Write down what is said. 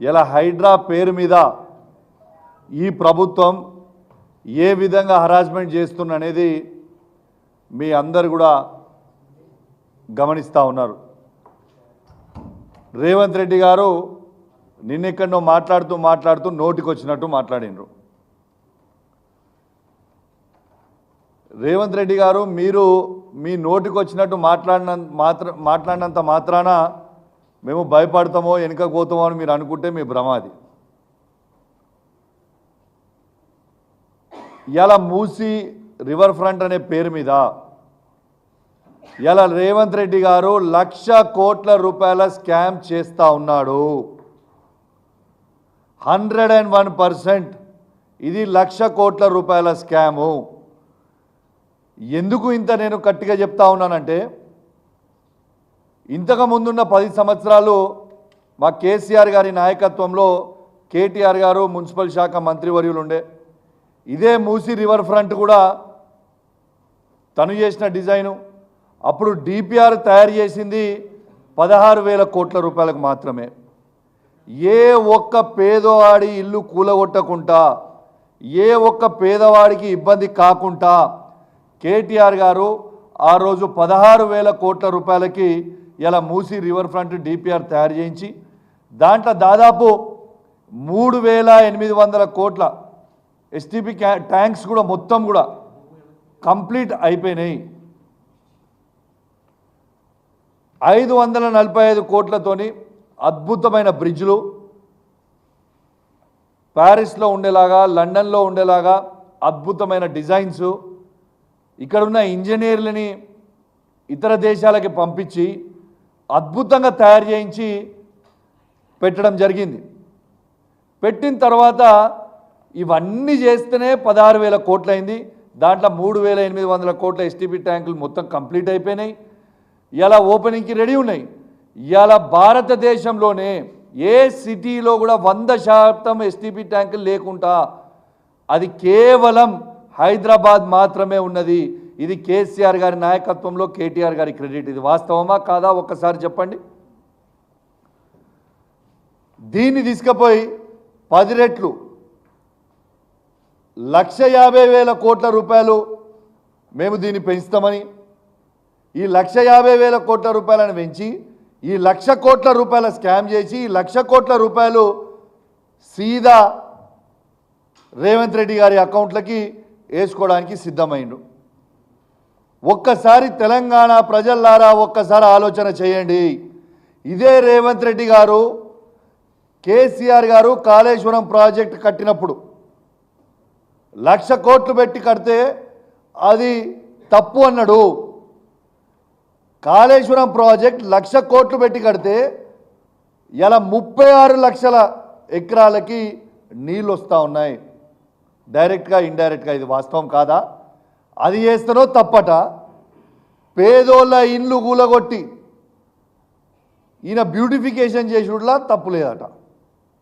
ఇలా హైడ్రా పేరు మీద ఈ ప్రభుత్వం ఏ విధంగా హరాస్మెంట్ చేస్తున్న అనేది మీ అందరు కూడా గమనిస్తూ ఉన్నారు. రేవంత్ రెడ్డి గారు నిన్నెక్కడో మాట్లాడుతూ మాట్లాడుతూ నోటికొచ్చినట్టు మాట్లాడినరు. రేవంత్ రెడ్డి గారు మీరు మీ నోటికొచ్చినట్టు మాట్లాడిన మాత్ర మాట్లాడినంత మాత్రాన మేము భయపడతామో వెనుక పోతామో అని మీరు అనుకుంటే మీ భ్రమ అది. ఇలా మూసి రివర్ ఫ్రంట్ అనే పేరు మీద ఇలా రేవంత్ రెడ్డి గారు లక్ష కోట్ల రూపాయల స్కామ్ చేస్తూ ఉన్నాడు. Hundred and one percent. ఇది లక్ష కోట్ల రూపాయల స్కాము. ఎందుకు ఇంత నేను గట్టిగా చెప్తా ఉన్నానంటే ఇంతకు ముందున్న పది సంవత్సరాలు మా కేసీఆర్ గారి నాయకత్వంలో కేటీఆర్ గారు మున్సిపల్ శాఖ మంత్రివర్యులు ఉండే ఇదే మూసి రివర్ ఫ్రంట్ కూడా తను చేసిన డిజైను. అప్పుడు డిపిఆర్ తయారు చేసింది పదహారు వేల కోట్ల రూపాయలకు మాత్రమే. ఏ ఒక్క పేదవాడి ఇల్లు కూలగొట్టకుండా ఏ ఒక్క పేదవాడికి ఇబ్బంది కాకుండా కేటీఆర్ గారు ఆ రోజు పదహారు వేల కోట్ల రూపాయలకి ఇలా మూసి రివర్ ఫ్రంట్ డిపిఆర్ తయారు చేయించి దాంట్లో దాదాపు మూడు వేల ఎనిమిది వందల కోట్ల ఎస్టీపీ ట్యాంక్స్ కూడా మొత్తం కూడా కంప్లీట్ అయిపోయినాయి. ఐదు వందల నలభై ఐదు కోట్లతోని అద్భుతమైన బ్రిడ్జ్లు ప్యారిస్లో ఉండేలాగా లండన్లో ఉండేలాగా అద్భుతమైన డిజైన్స్ ఇక్కడున్న ఇంజనీర్లని ఇతర దేశాలకి పంపించి అద్భుతంగా తయారు చేయించి పెట్టడం జరిగింది. పెట్టిన తర్వాత ఇవన్నీ చేస్తేనే పదహారు వేల కోట్లయింది. దాంట్లో మూడు వేల ఎనిమిది వందల కోట్ల ఎస్టీపీ ట్యాంకులు మొత్తం కంప్లీట్ అయిపోయినాయి. ఇలా ఓపెనింగ్కి రెడీ ఉన్నాయి. ఇలా భారతదేశంలోనే ఏ సిటీలో కూడా వంద శాతం ఎస్టీపీ ట్యాంకులు లేకుండా అది కేవలం హైదరాబాద్ మాత్రమే ఉన్నది. ఇది కేసీఆర్ గారి నాయకత్వంలో కేటీఆర్ గారి క్రెడిట్. ఇది వాస్తవమా కాదా? ఒక్కసారి చెప్పండి. దీన్ని తీసుకుపోయి పది రెట్లు లక్ష యాభై వేల కోట్ల రూపాయలు మేము దీన్ని పెంచుతామని ఈ లక్ష యాభై వేల కోట్ల రూపాయలను పెంచి ఈ లక్ష కోట్ల రూపాయల స్కామ్ చేసి ఈ లక్ష కోట్ల రూపాయలు సీదా రేవంత్ రెడ్డి గారి అకౌంట్లకి వేసుకోవడానికి సిద్ధమైండు ఒక్కసారి తెలంగాణ ప్రజల్లారా ఒక్కసారి ఆలోచన చేయండి. ఇదే రేవంత్ రెడ్డి గారు కేసీఆర్ గారు కాళేశ్వరం ప్రాజెక్ట్ కట్టినప్పుడు లక్ష కోట్లు పెట్టి కడితే అది తప్పు అన్నాడు. కాళేశ్వరం ప్రాజెక్ట్ లక్ష కోట్లు పెట్టి కడితే ఇలా ముప్పై ఆరు లక్షల ఎకరాలకి నీళ్ళు వస్తూ ఉన్నాయి. డైరెక్ట్గా ఇండైరెక్ట్గా ఇది వాస్తవం కాదా? అది చేస్తానో తప్పట. పేదోళ్ళ ఇండ్లు కూలగొట్టి ఈయన బ్యూటిఫికేషన్ చేసుడులా తప్పు లేదట